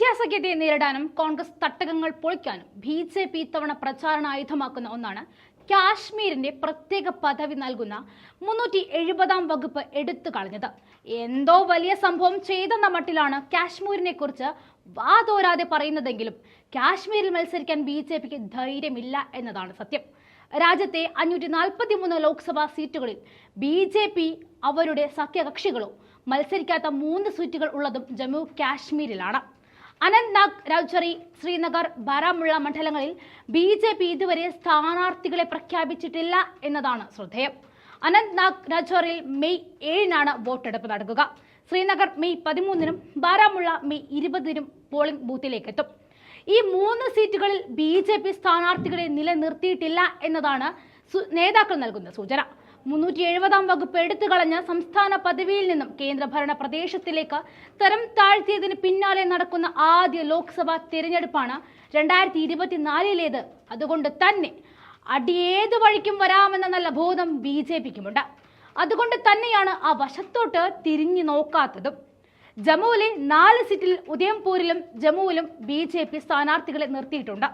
India സഖ്യത്തെ നേരിടാനും കോൺഗ്രസ് തട്ടകങ്ങൾ പൊളിക്കാനും ബി ജെ പി ഇത്തവണ പ്രചാരണ ആയുധമാക്കുന്ന ഒന്നാണ് കാശ്മീരിന്റെ പ്രത്യേക പദവി നൽകുന്ന മുന്നൂറ്റി എഴുപതാം വകുപ്പ് എടുത്തു കളഞ്ഞത്. എന്തോ വലിയ സംഭവം ചെയ്തെന്ന മട്ടിലാണ് കാശ്മീരിനെ കുറിച്ച് വാതോരാതെ പറയുന്നതെങ്കിലും കാശ്മീരിൽ മത്സരിക്കാൻ ബി ജെ പിക്ക് ധൈര്യമില്ല എന്നതാണ് സത്യം. രാജ്യത്തെ അഞ്ഞൂറ്റി നാൽപ്പത്തി മൂന്ന് ലോക്സഭാ സീറ്റുകളിൽ ബി ജെ പി അവരുടെ സഖ്യകക്ഷികളോ മത്സരിക്കാത്ത മൂന്ന് സീറ്റുകൾ ഉള്ളതും ജമ്മു കാശ്മീരിലാണ്. അനന്ത്നാഗ് രൗചറി ശ്രീനഗർ ബാരാമുള്ള മണ്ഡലങ്ങളിൽ ബി ജെ പി ഇതുവരെ സ്ഥാനാർത്ഥികളെ പ്രഖ്യാപിച്ചിട്ടില്ല എന്നതാണ് ശ്രദ്ധേയം. അനന്ത്നാഗ് രജോറിൽ മെയ് ഏഴിനാണ് വോട്ടെടുപ്പ് നടക്കുക. ശ്രീനഗർ മെയ് പതിമൂന്നിനും ബാരാമുള്ള മെയ് ഇരുപതിനും പോളിംഗ് ബൂത്തിലേക്ക് എത്തും ഈ മൂന്ന് സീറ്റുകളിൽ ബി ജെ പി സ്ഥാനാർത്ഥികളെ നിലനിർത്തിയിട്ടില്ല എന്നതാണ് നേതാക്കൾ നൽകുന്ന സൂചന. മുന്നൂറ്റി എഴുപതാം വകുപ്പ് എടുത്തു കളഞ്ഞ സംസ്ഥാന പദവിയിൽ നിന്നും കേന്ദ്രഭരണ പ്രദേശത്തിലേക്ക് തരം താഴ്ത്തിയതിന് പിന്നാലെ നടക്കുന്ന ആദ്യ ലോക്സഭാ തിരഞ്ഞെടുപ്പാണ് രണ്ടായിരത്തി ഇരുപത്തിനാലിലേത് അതുകൊണ്ട് തന്നെ അടി ഏത് വഴിക്കും വരാമെന്ന നല്ല ബോധം ബി ജെ പിക്കുമുണ്ട്. അതുകൊണ്ട് തന്നെയാണ് ആ വശത്തോട്ട് തിരിഞ്ഞു നോക്കാത്തതും. ജമ്മുവിലെ നാല് സീറ്റിൽ ഉദയംപൂരിലും ജമ്മുവിലും ബി ജെ പി സ്ഥാനാർത്ഥികളെ നിർത്തിയിട്ടുണ്ട്.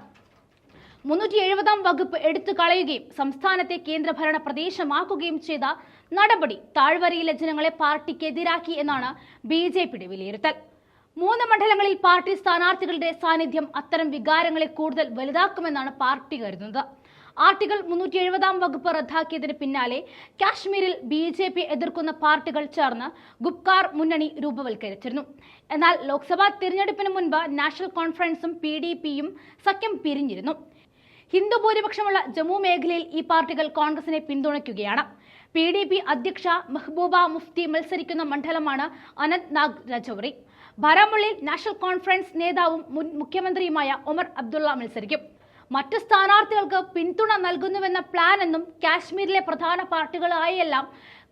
മുന്നൂറ്റി എഴുപതാം വകുപ്പ് എടുത്തു കളയുകയും സംസ്ഥാനത്തെ കേന്ദ്രഭരണ പ്രദേശമാക്കുകയും ചെയ്ത നടപടി താഴ്വരയിലെ ജനങ്ങളെ പാർട്ടിക്കെതിരാക്കി എന്നാണ് ബി ജെ പിയുടെ വിലയിരുത്തൽ. മൂന്ന് മണ്ഡലങ്ങളിൽ പാർട്ടി സ്ഥാനാർത്ഥികളുടെ സാന്നിധ്യം അത്തരം വികാരങ്ങളെ കൂടുതൽ വലുതാക്കുമെന്നാണ് പാർട്ടി കരുതുന്നത്. ആർട്ടിക്കിൾ മുന്നൂറ്റി എഴുപതാം വകുപ്പ് റദ്ദാക്കിയതിന് പിന്നാലെ കാശ്മീരിൽ ബി ജെ പി എതിർക്കുന്ന പാർട്ടികൾ ചേർന്ന് ഗുപ്കാർ മുന്നണി രൂപവൽക്കരിച്ചിരുന്നു. എന്നാൽ ലോക്സഭാ തിരഞ്ഞെടുപ്പിന് മുൻപ് നാഷണൽ കോൺഫറൻസും പി സഖ്യം പിരിഞ്ഞിരുന്നു. ഹിന്ദു ഭൂരിപക്ഷമുള്ള ജമ്മു മേഖലയിൽ ഈ പാർട്ടികൾ കോൺഗ്രസിനെ പിന്തുണയ്ക്കുകയാണ്. പി ഡി പി അധ്യക്ഷ മെഹബൂബ മുഫ്തി മത്സരിക്കുന്ന മണ്ഡലമാണ് അനന്ത്നാഗ് രജൌറി. ബാരാമുള്ളിയിൽ നാഷണൽ കോൺഫറൻസ് നേതാവും മുൻ മുഖ്യമന്ത്രിയുമായ ഒമർ അബ്ദുള്ള മത്സരിക്കും. മറ്റ് സ്ഥാനാർത്ഥികൾക്ക് പിന്തുണ നൽകുന്നുവെന്ന പ്ലാൻ എന്നും കാശ്മീരിലെ പ്രധാന പാർട്ടികളായെല്ലാം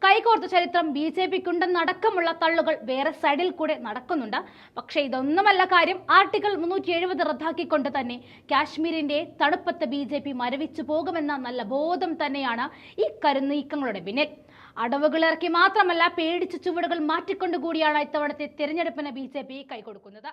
കൈകോർത്ത ചരിത്രം ബി ജെ പിക്കുണ്ടെന്നടക്കമുള്ള തള്ളുകൾ വേറെ സൈഡിൽ കൂടെ നടക്കുന്നുണ്ട്. പക്ഷേ ഇതൊന്നുമല്ല കാര്യം. ആർട്ടിക്കിൾ മുന്നൂറ്റി എഴുപത് റദ്ദാക്കിക്കൊണ്ട് തന്നെ കാശ്മീരിന്റെ തണുപ്പത്ത് ബി ജെ പി മരവിച്ചു പോകുമെന്ന നല്ല ബോധം തന്നെയാണ് ഈ കരുനീക്കങ്ങളുടെ പിന്നിൽ. അടവുകളിറക്കി മാത്രമല്ല പേടിച്ച ചുവടുകൾ മാറ്റിക്കൊണ്ടുകൂടിയാണ് ഇത്തവണത്തെ തിരഞ്ഞെടുപ്പിന് ബി ജെ പി കൈകൊടുക്കുന്നത്.